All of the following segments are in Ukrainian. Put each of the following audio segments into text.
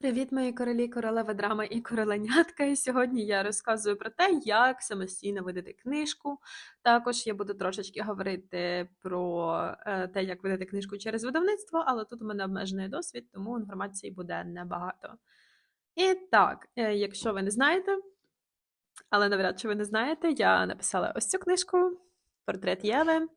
Привіт, мої королі, королева драми і короленятка. І сьогодні я розказую про те, як самостійно видати книжку. Також я буду трошечки говорити про е, те, як видати книжку через видавництво, але тут у мене обмежений досвід, тому інформації буде небагато. І так, е, якщо ви не знаєте, але навряд чи ви не знаєте, я написала ось цю книжку Портрет Єви.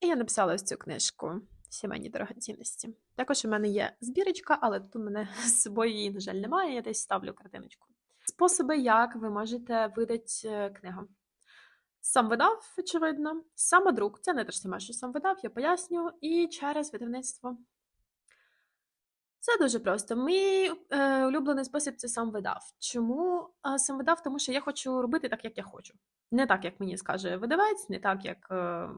І я написала ось цю книжку сімейні дорогоцінності. Також у мене є збірочка, але тут у мене з собою її, на жаль, немає. Я десь ставлю картиночку. Способи, як ви можете видати е, книгу. Сам видав, очевидно, самодрук це не те ж саме, що сам видав, я поясню, і через видавництво. Це дуже просто. Мій е, улюблений спосіб це сам видав. Чому е, сам видав? Тому що я хочу робити так, як я хочу. Не так, як мені скаже видавець, не так, як е,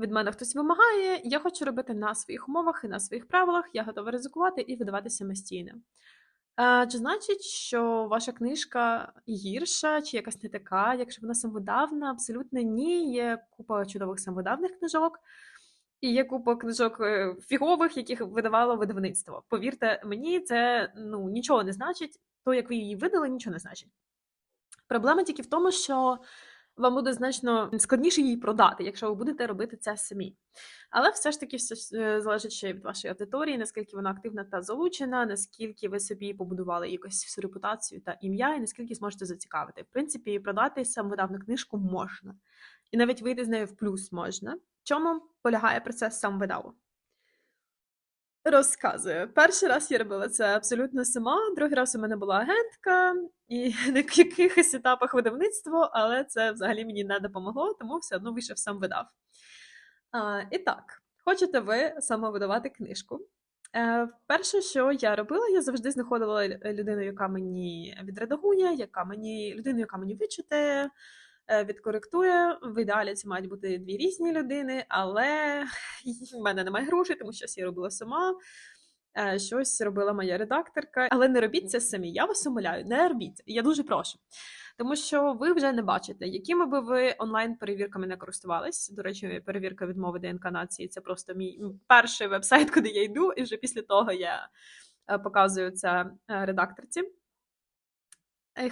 від мене хтось вимагає. Я хочу робити на своїх умовах і на своїх правилах. Я готова ризикувати і видавати самостійно. Е, чи значить, що ваша книжка гірша, чи якась не така, якщо вона самовидавна? Абсолютно ні. Є купа чудових самовидавних книжок. І є купа книжок е, фігових, яких видавало видавництво. Повірте мені, це ну, нічого не значить. То, як ви її видали, нічого не значить. Проблема тільки в тому, що вам буде значно складніше її продати, якщо ви будете робити це самі. Але все ж таки все е, залежить ще від вашої аудиторії, наскільки вона активна та залучена, наскільки ви собі побудували якусь всю репутацію та ім'я, і наскільки зможете зацікавити. В принципі, продати самовидавну книжку можна, і навіть вийти з нею в плюс можна. В чому полягає процес самовидаву? Розказую. Перший раз я робила це абсолютно сама. Другий раз у мене була агентка, і на якихось етапах видавництво, але це взагалі мені не допомогло, тому все одно вийшов сам видав. А, І так, хочете ви самовидавати книжку? Е, Перше, що я робила, я завжди знаходила людину, яка мені відредагує, яка мені людину, яка мені вичитає. Е, відкоректує. В ідеалі це мають бути дві різні людини, але в мене немає грошей, тому що я робила сама. Е, щось робила моя редакторка, але не робіть це самі. Я вас умоляю, не робіть. Я дуже прошу. Тому що ви вже не бачите, якими би ви онлайн-перевірками не користувались. До речі, перевірка відмови ДНК нації це просто мій перший вебсайт, куди я йду, і вже після того я е, показую це редакторці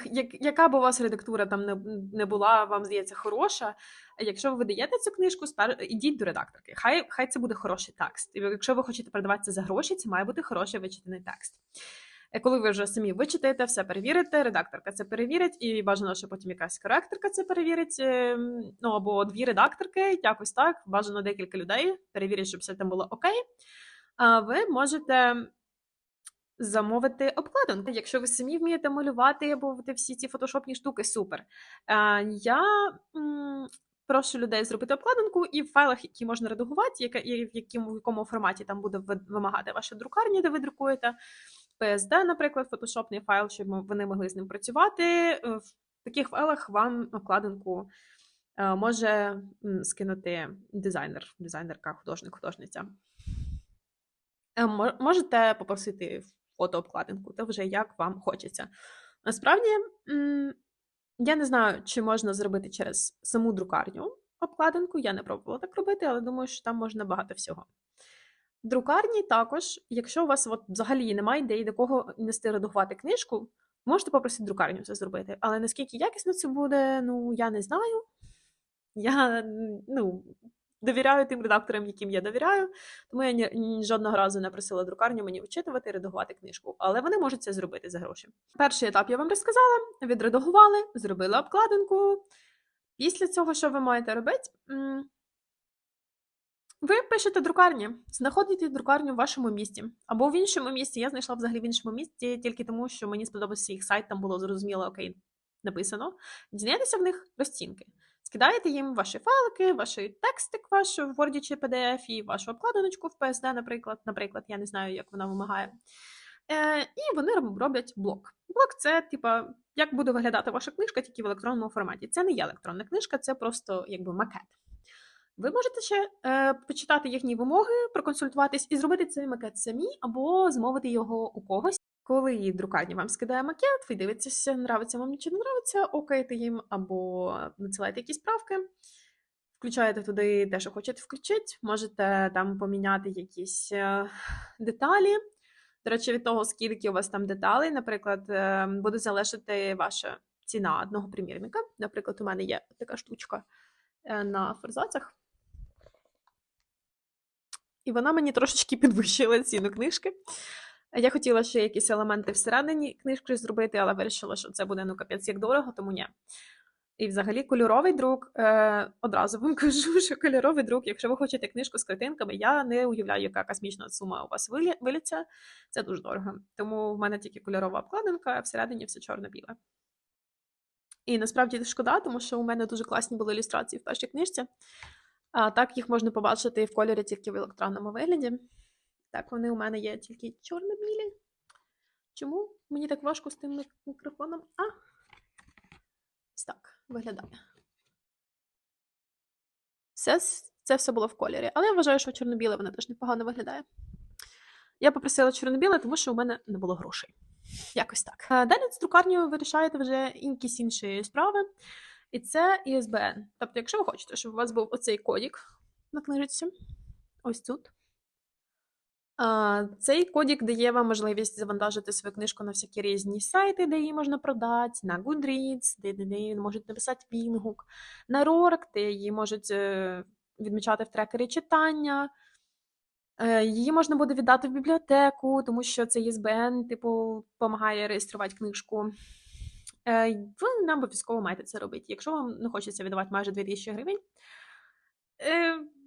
як, яка б у вас редактура там не не була, вам здається, хороша. Якщо ви видаєте цю книжку, спер... ідіть до редакторки. Хай хай це буде хороший текст. І якщо ви хочете продавати це за гроші, це має бути хороший вичитаний текст. Е, коли ви вже самі вичитаєте, все перевірите, редакторка це перевірить, і бажано, що потім якась коректорка це перевірить. Ем, ну або дві редакторки, якось так. Бажано декілька людей, перевірять, щоб все там було окей. А ви можете замовити обкладинку. Якщо ви самі вмієте малювати або всі ці фотошопні штуки, супер. Е, я прошу людей зробити обкладинку і в файлах, які можна редагувати, яка, в якому, в якому форматі там буде вимагати ваша друкарня, де ви друкуєте. PSD, наприклад, фотошопний файл, щоб вони могли з ним працювати. Е, в таких файлах вам обкладинку е, може скинути дизайнер, дизайнерка, художник, художниця. Можете попросити фотообкладинку, то вже як вам хочеться. Насправді, я не знаю, чи можна зробити через саму друкарню обкладинку. Я не пробувала так робити, але думаю, що там можна багато всього. В друкарні також, якщо у вас от взагалі немає ідеї, до кого нести редагувати книжку, можете попросити друкарню це зробити. Але наскільки якісно це буде, ну я не знаю. Я ну, довіряю тим редакторам, яким я довіряю. Тому я ні, жодного разу не просила друкарню мені вичитувати і редагувати книжку. Але вони можуть це зробити за гроші. Перший етап я вам розказала: відредагували, зробили обкладинку. Після цього, що ви маєте робити? Ви пишете друкарні, знаходите друкарню в вашому місті або в іншому місті. Я знайшла взагалі в іншому місті тільки тому, що мені сподобався їх сайт, там було зрозуміло, окей, написано. Дізнаєтеся в них розцінки. Скидаєте їм ваші файлики, ваш текстик ваш в Word чи PDF і вашу обкладиночку в PSD, наприклад, наприклад, я не знаю, як вона вимагає. Е, І вони роблять блок. Блок це, типа, як буде виглядати ваша книжка тільки в електронному форматі. Це не є електронна книжка, це просто якби макет. Ви можете ще е, почитати їхні вимоги, проконсультуватись і зробити цей макет самі, або змовити його у когось. Коли друкарня вам скидає макет, ви дивитеся, нравиться вам чи не нравиться, окейте їм, або надсилаєте якісь правки, включаєте туди те, що хочете включити, можете там поміняти якісь е, деталі. До речі, від того, скільки у вас там деталей, наприклад, е, буде залежати ваша ціна одного примірника. Наприклад, у мене є така штучка е, на форзацях. І вона мені трошечки підвищила ціну книжки. Я хотіла ще якісь елементи всередині книжки зробити, але вирішила, що це буде ну капець як дорого, тому ні. І взагалі кольоровий друк, е, одразу вам кажу, що кольоровий друк, якщо ви хочете книжку з картинками, я не уявляю, яка космічна сума у вас виліться. Це дуже дорого. Тому в мене тільки кольорова обкладинка, а всередині все чорно-біле. І насправді шкода, тому що у мене дуже класні були ілюстрації в першій книжці. А так їх можна побачити в кольорі тільки в електронному вигляді. Так, вони у мене є тільки чорно-білі. Чому мені так важко з тим мікрофоном? А, ось так виглядає. Все, це все було в кольорі. Але я вважаю, що чорно-біле воно теж непогано виглядає. Я попросила чорно-біле, тому що у мене не було грошей. Якось так. Далі з друкарнею вирішаєте вже якісь інші справи. І це ISBN. Тобто, якщо ви хочете, щоб у вас був оцей кодік на книжці, ось тут. Цей кодік дає вам можливість завантажити свою книжку на всякі різні сайти, де її можна продати, на Goodreads, де, де, можуть написати відгук, на Рорк, де її можуть е, відмічати в трекері читання. Е, Її можна буде віддати в бібліотеку, тому що цей ISBN, типу, допомагає реєструвати книжку. Е, Ви не обов'язково маєте це робити. Якщо вам не хочеться віддавати майже 2000 гривень,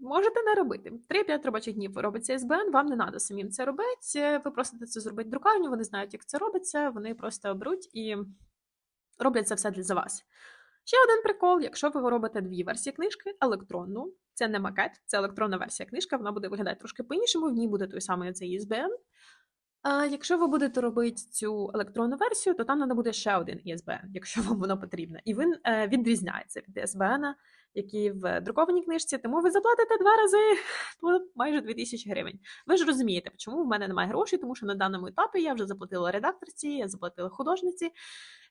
можете не робити. 3-5 робочих днів робиться СБН, вам не треба самим це робити. Е, Ви просите це зробити друкарню, вони знають, як це робиться, вони просто беруть і роблять це все для вас. Ще один прикол: якщо ви робите дві версії книжки, електронну, це не макет, це електронна версія книжки, вона буде виглядати трошки по-іншому, в ній буде той самий цей ISBN. А якщо ви будете робити цю електронну версію, то там треба буде ще один ISBN, якщо вам воно потрібно. І він е, відрізняється від ISBN, який в друкованій книжці, тому ви заплатите два рази ну, майже 2000 гривень. Ви ж розумієте, чому в мене немає грошей, тому що на даному етапі я вже заплатила редакторці, я заплатила художниці,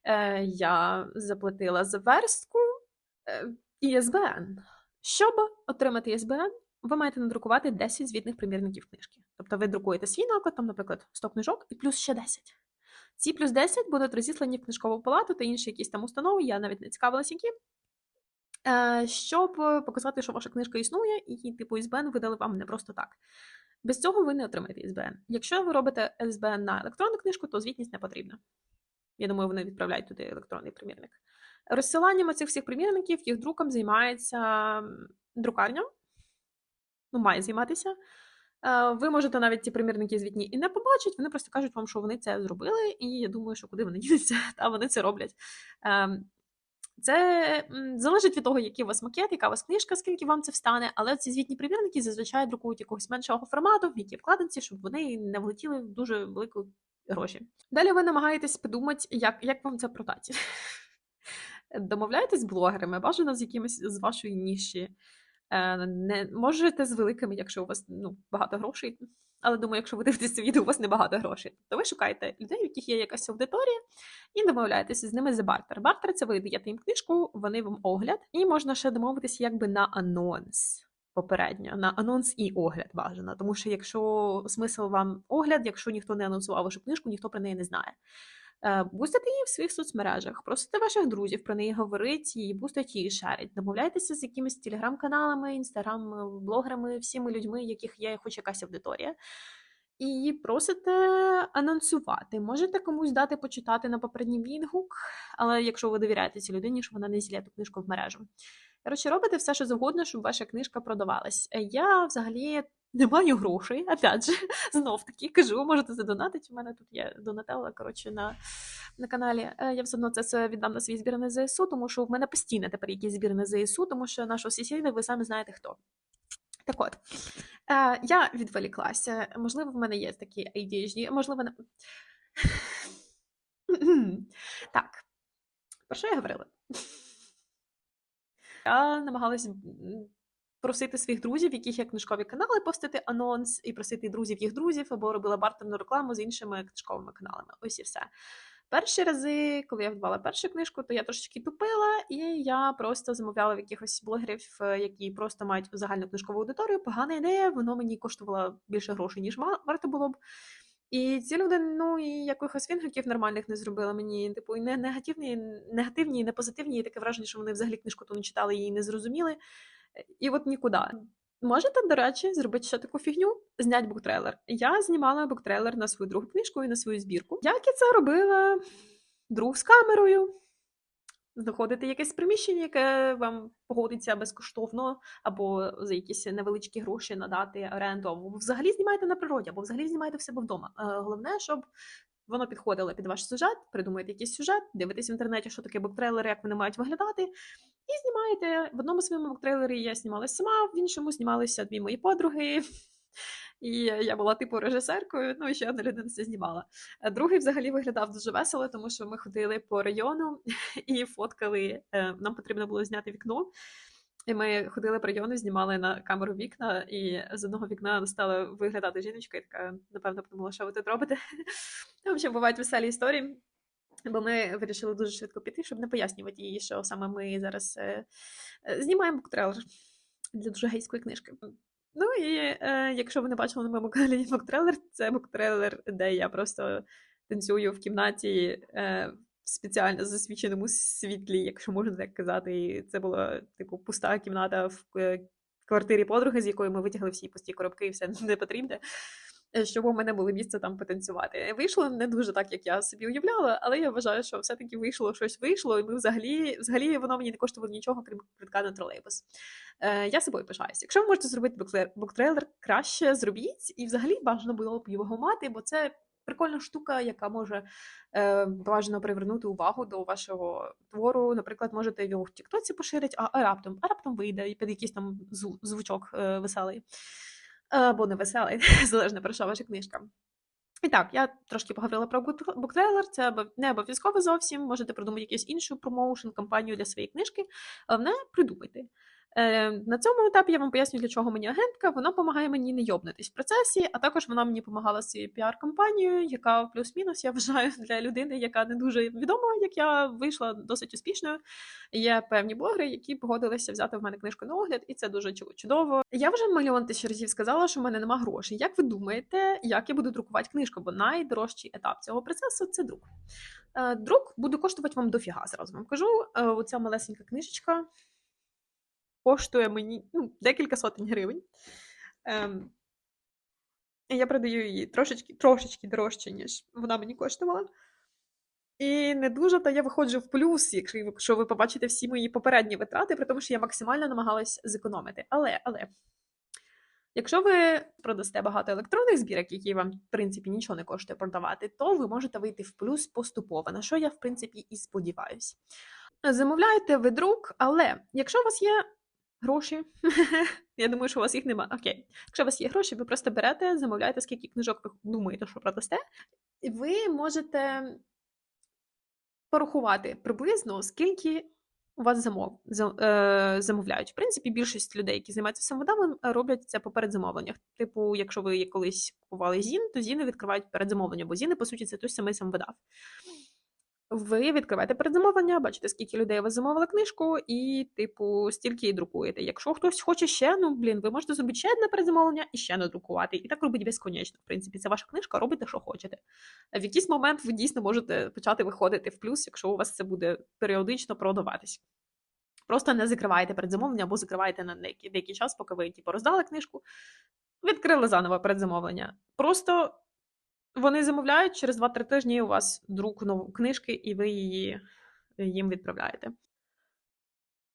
е, я заплатила за верстку е, ISBN. Щоб отримати ISBN, ви маєте надрукувати 10 звітних примірників книжки. Тобто ви друкуєте свій наклад, там, наприклад, 100 книжок і плюс ще 10. Ці плюс 10 будуть розіслані в книжкову палату та інші якісь там установи, я навіть не цікавилась, які, е, щоб показати, що ваша книжка існує, і типу СБН видали вам не просто так. Без цього ви не отримаєте СБН. Якщо ви робите СБН на електронну книжку, то звітність не потрібна. Я думаю, вони відправляють туди електронний примірник. Розсиланням цих всіх примірників, їх друком займається друкарня. Ну, має займатися. Е, Ви можете навіть ці примірники звітні і не побачити, вони просто кажуть вам, що вони це зробили, і я думаю, що куди вони дінуться, та вони це роблять. Ем, Це залежить від того, який у вас макет, яка у вас книжка, скільки вам це встане, але ці звітні примірники зазвичай друкують якогось меншого формату, в якій вкладинці, щоб вони не влетіли в дуже велику гроші. Далі ви намагаєтесь подумати, як, як вам це продати. Домовляєтесь з блогерами, бажано з якимось з вашої ніші. Е, Не можете з великими, якщо у вас ну, багато грошей. Але думаю, якщо ви дивитесь це відео, у вас небагато грошей. То ви шукаєте людей, у яких є якась аудиторія, і домовляєтеся з ними за бартер. Бартер це ви даєте їм книжку, вони вам огляд, і можна ще домовитися якби на анонс. Попередньо на анонс і огляд бажано, тому що якщо смисл вам огляд, якщо ніхто не анонсував вашу книжку, ніхто про неї не знає. Е, Бустите її в своїх соцмережах, просите ваших друзів про неї говорить і бустить її шерить. Домовляйтеся з якимись телеграм-каналами, інстаграм-блогерами, всіми людьми, яких є хоч якась аудиторія. І просите анонсувати. Можете комусь дати почитати на попередній відгук, але якщо ви довіряєте цій людині, що вона не зілє ту книжку в мережу. Коротше, робите все, що завгодно, щоб ваша книжка продавалась. Е, Я взагалі не маю грошей, опять же, знов таки кажу, можете задонатити. У мене тут є донателла, коротше, на, на каналі. Е, Я все одно це віддам на свій збір на ЗСУ, тому що в мене постійно тепер якісь збір на ЗСУ, тому що нашого сусіда ви самі знаєте хто. Так от, е, я відволіклася. Можливо, в мене є такі ADHD, можливо, не. Так, про що я говорила? Я намагалась просити своїх друзів, яких є книжкові канали, постити анонс, і просити друзів їх друзів, або робила бартерну рекламу з іншими книжковими каналами. Ось і все. Перші рази, коли я вдавала першу книжку, то я трошечки тупила, і я просто замовляла в якихось блогерів, е, які просто мають загальну книжкову аудиторію. Погана ідея, воно мені коштувало більше грошей, ніж варто було б. І ці люди, ну і якихось відгуків нормальних не зробили мені. Типу, і не негативні, негативні, і не позитивні, і таке враження, що вони взагалі книжку ту не читали і не зрозуміли. І от нікуди. Можете, до речі, зробити ще таку фігню, зняти буктрейлер. Я знімала буктрейлер на свою другу книжку і на свою збірку. Як я це робила? Друг з камерою. Знаходите якесь приміщення, яке вам погодиться безкоштовно, або за якісь невеличкі гроші надати оренду, або взагалі знімаєте на природі, або взагалі знімаєте в себе вдома. Е, Головне, щоб воно підходило під ваш сюжет, придумаєте якийсь сюжет, дивитесь в інтернеті, що таке буктрейлери, як вони мають виглядати, і знімаєте. В одному своєму буктрейлері я знімалася сама, в іншому знімалися дві мої подруги. І я була типу режисеркою, ну і ще одна людина це знімала. Другий взагалі виглядав дуже весело, тому що ми ходили по району і фоткали. е, Нам потрібно було зняти вікно. І ми ходили по району, знімали на камеру вікна, і з одного вікна стала виглядати жіночка, і така, напевно, подумала, що ви тут робите. В общем, бувають веселі історії. Бо ми вирішили дуже швидко піти, щоб не пояснювати їй, що саме ми зараз е, е, знімаємо буктрейлер для дуже гейської книжки. Ну і е, якщо ви не бачили на моєму каналі буктрейлер, це буктрейлер, де я просто танцюю в кімнаті е, в спеціально засвіченому світлі, якщо можна так казати. І це була типу пуста кімната в е, квартирі подруги, з якої ми витягли всі пусті коробки і все непотрібне. Е, Щоб у мене було місце там потанцювати. Вийшло не дуже так, як я собі уявляла, але я вважаю, що все-таки вийшло щось вийшло, і ми взагалі, взагалі воно мені не коштувало нічого, крім квитка на тролейбус. Е, я собою пишаюся. Якщо ви можете зробити буктрейлер, краще зробіть, і взагалі бажано було б його мати, бо це прикольна штука, яка може е, бажано привернути увагу до вашого твору. Наприклад, можете його в Тіктоці поширити, а, а раптом, а раптом вийде під якийсь там звучок е, веселий. Або не веселий, залежно про що ваша книжка. І так, я трошки поговорила про бук- буктрейлер. Це не обов'язково зовсім. Можете придумати якусь іншу промоушен кампанію для своєї книжки. Головне, придумайте. Е, на цьому етапі я вам поясню, для чого мені агентка. Вона допомагає мені не йобнутись в процесі, а також вона мені допомагала з цією піар-кампанією, яка плюс-мінус, я вважаю, для людини, яка не дуже відома, як я вийшла досить успішною. Є певні блогери, які погодилися взяти в мене книжку на огляд, і це дуже чудово. Я вже мільйон тисяч разів сказала, що в мене нема грошей. Як ви думаєте, як я буду друкувати книжку? Бо найдорожчий етап цього процесу це друк. Е, Друк буде коштувати вам дофіга, зразу вам кажу. Е, Оця малесенька книжечка коштує мені ну, декілька сотень гривень. Ем, я продаю її трошечки, трошечки дорожче, ніж вона мені коштувала. І не дуже, та я виходжу в плюс, якщо ви побачите всі мої попередні витрати, при тому, що я максимально намагалась зекономити. Але, але, якщо ви продасте багато електронних збірок, які вам, в принципі, нічого не коштує продавати, то ви можете вийти в плюс поступово, на що я, в принципі, і сподіваюся. Замовляєте ви друк, але якщо у вас є гроші, я думаю, що у вас їх немає. Окей. Якщо у вас є гроші, ви просто берете, замовляєте, скільки книжок ви думаєте, що продасте, і ви можете порахувати приблизно, скільки у вас замов, е, замовляють. В принципі, більшість людей, які займаються самодавом, роблять це по передзамовленнях. Типу, якщо ви колись купували ЗІН, то ЗІНи відкривають передзамовлення, бо ЗІНи, по суті, це той самий самовидав. Ви відкриваєте передзамовлення, бачите, скільки людей вас замовили книжку, і, типу, стільки і друкуєте. Якщо хтось хоче ще, ну блін, ви можете зробити ще одне передзамовлення і ще надрукувати. І так робить безконечно. В принципі, це ваша книжка, робите, що хочете. В якийсь момент ви дійсно можете почати виходити в плюс, якщо у вас це буде періодично продаватись. Просто не закривайте передзамовлення або закривайте на деякий, деякий час, поки ви типу, роздали книжку, відкрили заново передзамовлення. Просто вони замовляють через 2-3 тижні у вас друк нової книжки, і ви її їм відправляєте.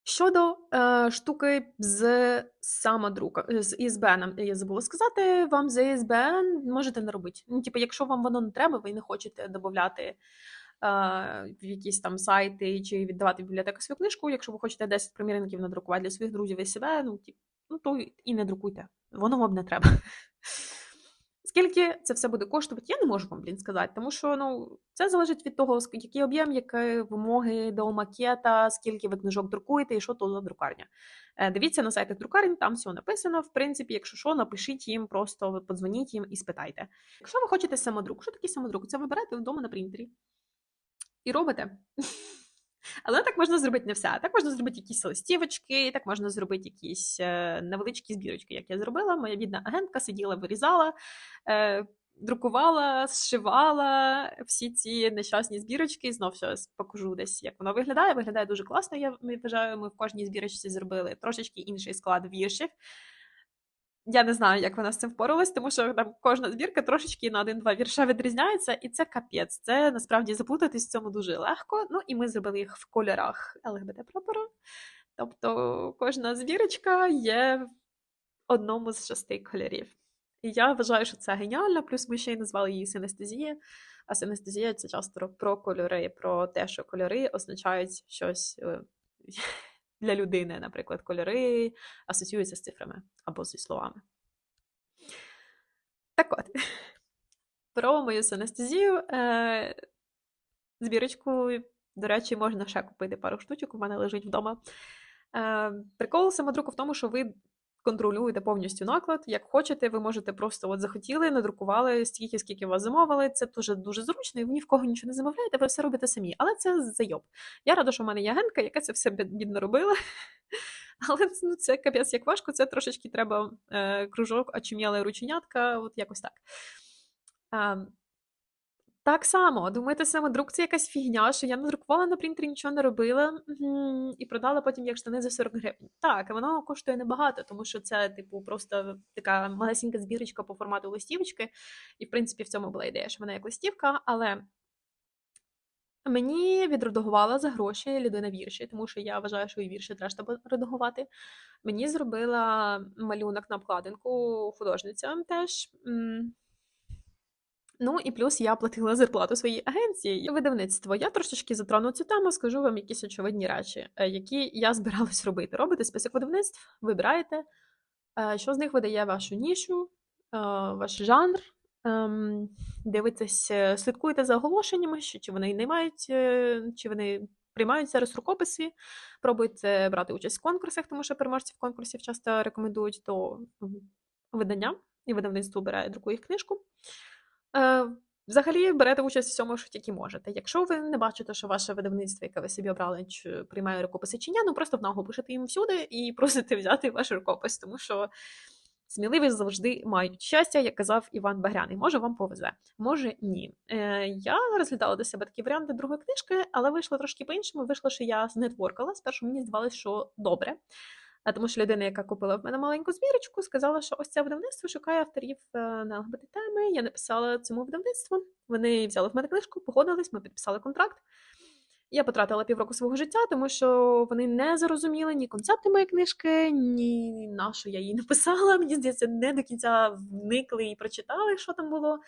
Щодо е, штуки з самодрука, з ISBN, я забула сказати, вам за ISBN можете не робити. Ну, типу, якщо вам воно не треба, ви не хочете додати е, в якісь там сайти чи віддавати в бібліотеку свою книжку. Якщо ви хочете 10 примірників надрукувати для своїх друзів і себе, ну, тип, ну то і не друкуйте. Воно вам не треба. Скільки це все буде коштувати, я не можу вам, блін, сказати, тому що ну, це залежить від того, який об'єм, які вимоги до макета, скільки ви книжок друкуєте і що то за друкарня. Е, Дивіться на сайтах друкарень, там все написано. В принципі, якщо що, напишіть їм, просто подзвоніть їм і спитайте. Якщо ви хочете самодрук, що таке самодрук? Це ви берете вдома на принтері і робите. Але так можна зробити не все. Так можна зробити якісь листівочки, так можна зробити якісь е, невеличкі збірочки, як я зробила. Моя бідна агентка сиділа, вирізала. Е, друкувала, зшивала всі ці нещасні збірочки. Знов щось покажу десь, як воно виглядає. Виглядає дуже класно. Я вважаю, ми в кожній збірочці зробили трошечки інший склад віршів. Я не знаю, як вона з цим впоралась, тому що там кожна збірка трошечки на один-два вірша відрізняється, і це капець. Це насправді заплутатись в цьому дуже легко. Ну і ми зробили їх в кольорах ЛГБТ прапору. Тобто кожна збірочка є в одному з шести кольорів. І я вважаю, що це геніально. Плюс ми ще й назвали її синестезія. А синестезія це часто про кольори, про те, що кольори означають щось е, для людини. Наприклад, кольори асоціюються з цифрами або зі словами. Так от, про мою синестезію. Е, збірочку, до речі, можна ще купити пару штучок, у мене лежить вдома. Е, Прикол самодруку в тому, що ви контролюєте повністю наклад. Як хочете, ви можете просто от захотіли, надрукували стільки, скільки вас замовили. Це дуже дуже зручно, і ні в кого нічого не замовляєте, ви все робите самі. Але це зайоб. Я рада, що в мене є агентка, яка це все бідно робила. Але ну, це капець як важко, це трошечки треба е, кружок, очум'яла рученятка, от якось так. Е, так само, думаєте, самодрук це якась фігня, що я надрукувала на принтері, нічого не робила і продала потім як штани за 40 гривень. Так, воно коштує небагато, тому що це, типу, просто така малесенька збірочка по формату листівочки. І, в принципі, в цьому була ідея, що вона як листівка, але мені відредагувала за гроші людина вірші, тому що я вважаю, що і вірші треба редагувати. Мені зробила малюнок на обкладинку художниця теж. Ну і плюс я платила зарплату своїй агенції. Видавництво. Я трошечки затрону цю тему, скажу вам якісь очевидні речі, е, які я збиралась робити. Робите список видавництв, вибираєте, е, що з них видає вашу нішу, е, ваш жанр. Ем, дивитесь, слідкуєте за оголошеннями, що чи вони не мають, чи вони приймають зараз рукописи, пробуйте брати участь в конкурсах, тому що переможців конкурсів часто рекомендують до видання, і видавництво бере друкує книжку. Е, взагалі берете участь в всьому, що тільки можете. Якщо ви не бачите, що ваше видавництво, яке ви собі обрали, чи приймає рукописи чи ні, ну просто в ногу пишете їм всюди і просите взяти ваш рукопис, тому що сміливі завжди мають щастя, як казав Іван Багряний. Може, вам повезе, може ні. Е, Я розглядала до себе такі варіанти другої книжки, але вийшло трошки по-іншому. Вийшло, що я знетворкала. Спершу мені здавалося, що добре. Тому що людина, яка купила в мене маленьку збірочку, сказала, що ось це видавництво шукає авторів е, на ЛГБТ теми. Я написала цьому видавництву. Вони взяли в мене книжку, погодились, ми підписали контракт. Я потратила півроку свого життя, тому що вони не зрозуміли ні концепти моєї книжки, ні на що я її написала. Мені здається, не до кінця вникли і прочитали, що там було.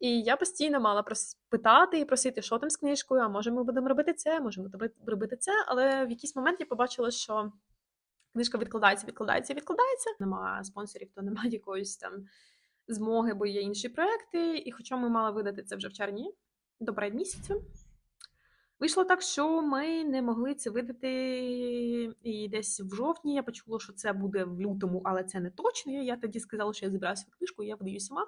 І я постійно мала питати і просити, що там з книжкою, а може ми будемо робити це, може ми будемо робити це. Але в якийсь момент я побачила, що книжка відкладається, відкладається, відкладається. Нема спонсорів, то немає якоїсь там змоги, бо є інші проекти. І хоча ми мали видати це вже в червні до передмісяцю, Вийшло так, що ми не могли це видати і десь в жовтні. Я почула, що це буде в лютому, але це не точно. Я тоді сказала, що я зібраюся в книжку, і я видаю сама.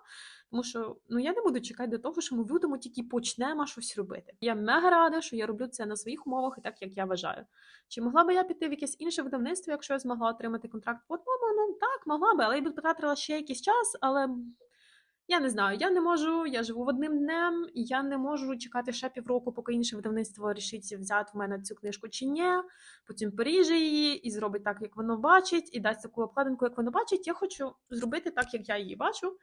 Тому що ну я не буду чекати до того, що ми в лютому тільки почнемо щось робити. Я мега рада, що я роблю це на своїх умовах і так, як я вважаю. Чи могла би я піти в якесь інше видавництво, якщо я змогла отримати контракт по одному? Ну так, могла би, але я би потратила ще якийсь час, але я не знаю, я не можу, я живу одним днем, і я не можу чекати ще півроку, поки інше видавництво рішить взяти в мене цю книжку чи ні. Потім поріже її і зробить так, як воно бачить, і дасть таку обкладинку, як воно бачить. Я хочу зробити так, як я її бачу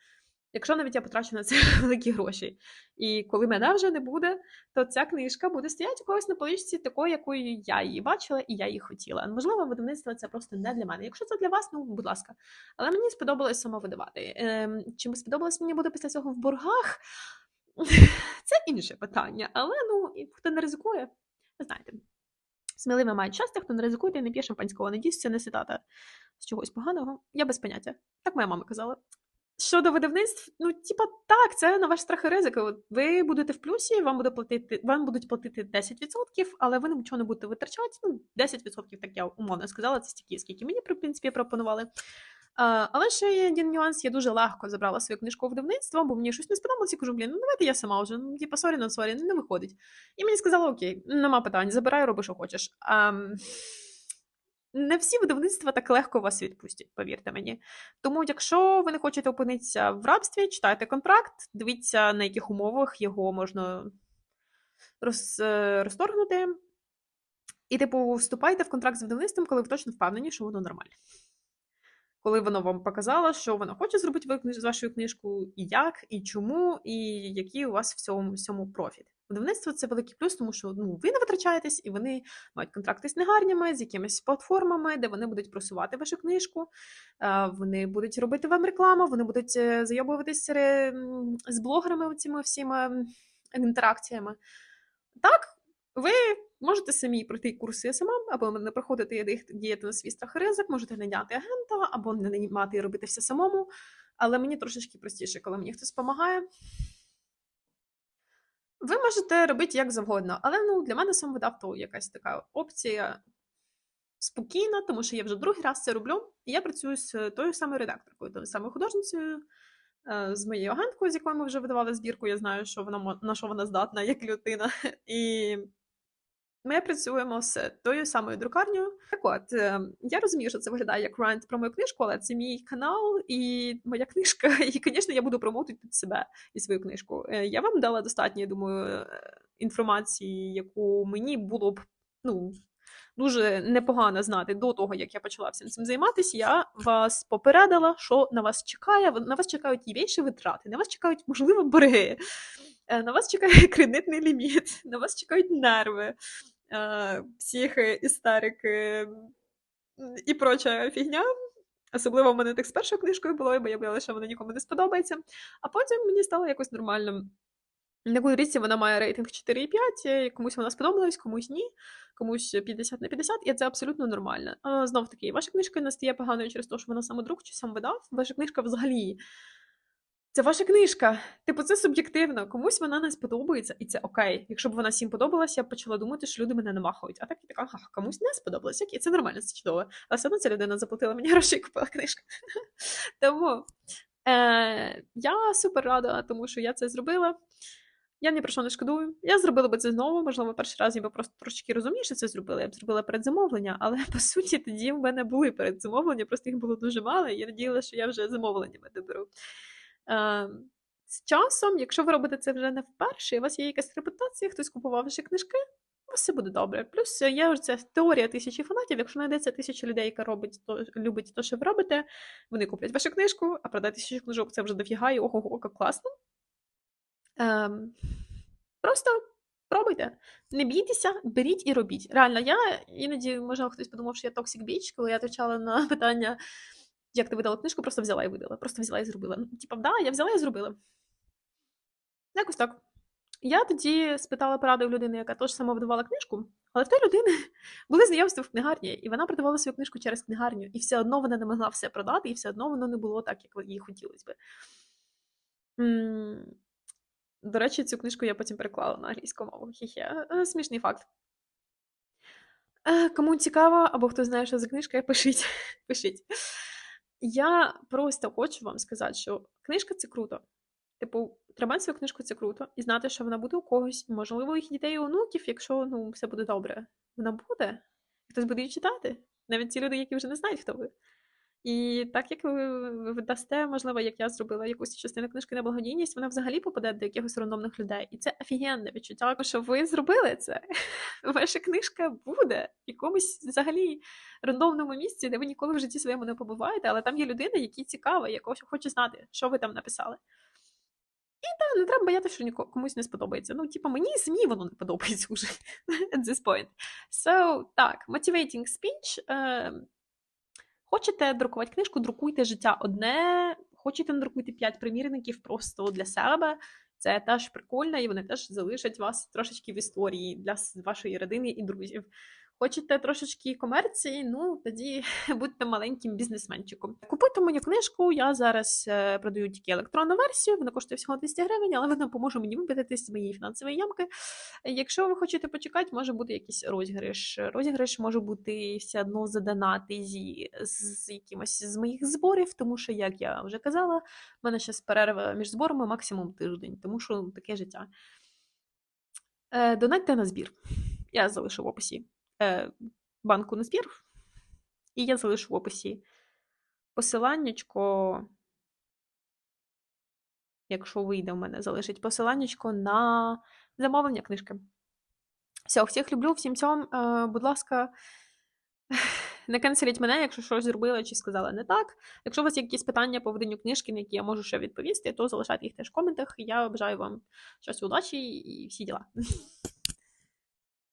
якщо навіть я потрачу на це великі гроші. І коли мене вже не буде, то ця книжка буде стояти у когось на поличці такою, якою я її бачила і я її хотіла. Можливо, видавництво це просто не для мене. Якщо це для вас, ну будь ласка. Але мені сподобалось само видавати. Ем, Чим сподобалось мені буде після цього в боргах? Це інше питання. Але ну, хто не ризикує, ви знаєте. Сміливі мають щастя, хто не ризикує, і не п'є шампанського. Надіюсь, це не цитата з чогось поганого. Я без поняття. Так моя мама казала. Щодо видавництв, ну типа так, це на ваш страх і ризик. Ви будете в плюсі, вам буде платити, вам будуть платити 10%, але ви нічого не будете витрачати. Ну, 10%, так я умовно сказала, це стільки, скільки мені в принципі пропонували. А, Але ще є один нюанс, я дуже легко забрала свою книжку видавництво, бо мені щось не сподобалося, і кажу, блін, ну давайте я сама вже. Ну, типа, сорі, на сорі, не виходить. І мені сказали, окей, нема питань, забирай, роби, що хочеш. А, не всі видавництва так легко вас відпустять, повірте мені. Тому, якщо ви не хочете опинитися в рабстві, читайте контракт, дивіться, на яких умовах його можна роз, е, розторгнути. І, типу, вступайте в контракт з видавництвом, коли ви точно впевнені, що воно нормальне. Коли воно вам показало, що воно хоче зробити з вашою книжкою, і як, і чому, і який у вас в цьому всьому профіт. Видавництво це великий плюс, тому що ну, ви не витрачаєтесь, і вони мають контракти з книгарнями, з якимись платформами, де вони будуть просувати вашу книжку, вони будуть робити вам рекламу, вони будуть е, зайобуватися з блогерами цими всіма інтеракціями. Так, ви можете самі пройти курси СММ, або не проходити діяти на свій страх і ризик, можете найняти агента, або не наймати і робити все самому. Але мені трошечки простіше, коли мені хтось допомагає. Ви можете робити як завгодно, але ну, для мене сам видав то якась така опція спокійна, тому що я вже другий раз це роблю, і я працюю з тою самою редакторкою, тою самою художницею, е, з моєю агенткою, з якою ми вже видавали збірку. Я знаю, що вона на що вона здатна як людина. І ми працюємо з тою самою друкарнею. Так от, е, я розумію, що це виглядає як рент про мою книжку, але це мій канал і моя книжка. І, звісно, я буду промовити під себе і свою книжку. Е, я вам дала достатньо, я думаю, інформації, яку мені було б ну, дуже непогано знати до того, як я почала всім цим займатися. Я вас попередила, що на вас чекає. На вас чекають і більші витрати, на вас чекають, можливо, борги. Е, на вас чекає кредитний ліміт, на вас чекають нерви, Э, психи, істерики і проча фігня. Особливо в мене так з першою книжкою було, бо я боялася, що вона нікому не сподобається. А потім мені стало якось нормально. На куліріці вона має рейтинг 4,5, комусь вона сподобалась, комусь ні, комусь 50 на 50, і це абсолютно нормально. Знов таки, ваша книжка не стає поганою через те, що вона самодрук чи сам видав. Ваша книжка взагалі це ваша книжка. Типу, це суб'єктивно. Комусь вона не сподобається, і це окей. Якщо б вона всім подобалася, я б почала думати, що люди мене намахують. А так і така, ага, комусь не сподобалося, і це нормально, це чудово. А все одно ця людина заплатила мені гроші і купила книжку. Тому е, я супер рада, тому що я це зробила. Я ні про що не шкодую. Я зробила би це знову, можливо, перший раз я би просто трошки розумніше це зробила. Я б зробила передзамовлення, але по суті тоді в мене були передзамовлення, просто їх було дуже мало, і я надіялася, що я вже замовленнями доберу. Ем, з часом, якщо ви робите це вже не вперше, і у вас є якась репутація, хтось купував ваші книжки, у вас все буде добре. Плюс є ця теорія тисячі фанатів. Якщо знайдеться тисяча людей, яка робить то любить те, що ви робите, вони куплять вашу книжку, а продати тисячу книжок це вже дофіга, і ого, як класно. Ем, Просто пробуйте. Не бійтеся, беріть і робіть. Реально, я іноді, можливо, хтось подумав, що я токсик біч, коли я отвечала на питання як ти видала книжку, просто взяла і видала. Просто взяла і зробила. Ну, типа, да, я взяла і зробила. Якось так. Я тоді спитала поради у людини, яка теж сама видавала книжку, але в тої людини були знайомства в книгарні, і вона продавала свою книжку через книгарню, і все одно вона не могла все продати, і все одно воно не було так, як їй хотілося би. До речі, цю книжку я потім переклала на англійську мову. Хі-хі. Е, смішний факт. Е, кому цікаво, або хто знає, що за книжка, пишіть. пишіть. Я просто хочу вам сказати, що книжка це круто. Типу, тримати свою книжку це круто, і знати, що вона буде у когось, можливо, їх дітей і онуків, якщо ну, все буде добре. Вона буде. Хтось буде її читати. Навіть ті люди, які вже не знають, хто ви. І так як ви видасте, можливо, як я зробила якусь частину книжки на благодійність, вона взагалі попаде до якихось рандомних людей. І це офігенне відчуття, що ви зробили це. Ваша книжка буде в якомусь взагалі рандомному місці, де ви ніколи в житті своєму не побуваєте, але там є людина, якій цікава, яка хоче знати, що ви там написали. І так, не треба боятися, що нікому комусь не сподобається. Ну, типу, мені самі воно не подобається вже at this point. So, так, motivating speech. Uh, Хочете друкувати книжку, друкуйте життя одне, хочете надрукуйте 5 примірників просто для себе. Це теж прикольно, і вони теж залишать вас трошечки в історії для вашої родини і друзів. Хочете трошечки комерції, ну тоді будьте маленьким бізнесменчиком. Купуйте мою книжку. Я зараз е, продаю тільки електронну версію, вона коштує всього 200 гривень, але вона допоможе мені вибитися з моєї фінансової ямки. Якщо ви хочете почекати, може бути якийсь розіграш. Розіграш може бути все одно задонати зі з якимось з моїх зборів, тому що, як я вже казала, в мене зараз перерва між зборами максимум тиждень, тому що таке життя. Е, донатьте на збір. Я залишу в описі банку на збір. І я залишу в описі посиланнячко, якщо вийде в мене, залишить посиланнячко на замовлення книжки. Все, всіх люблю, всім цьом. Е, будь ласка, не канцеліть мене, якщо щось зробила чи сказала не так. Якщо у вас є якісь питання по веденню книжки, на які я можу ще відповісти, то залишайте їх теж в коментах. Я бажаю вам щось удачі і всі діла.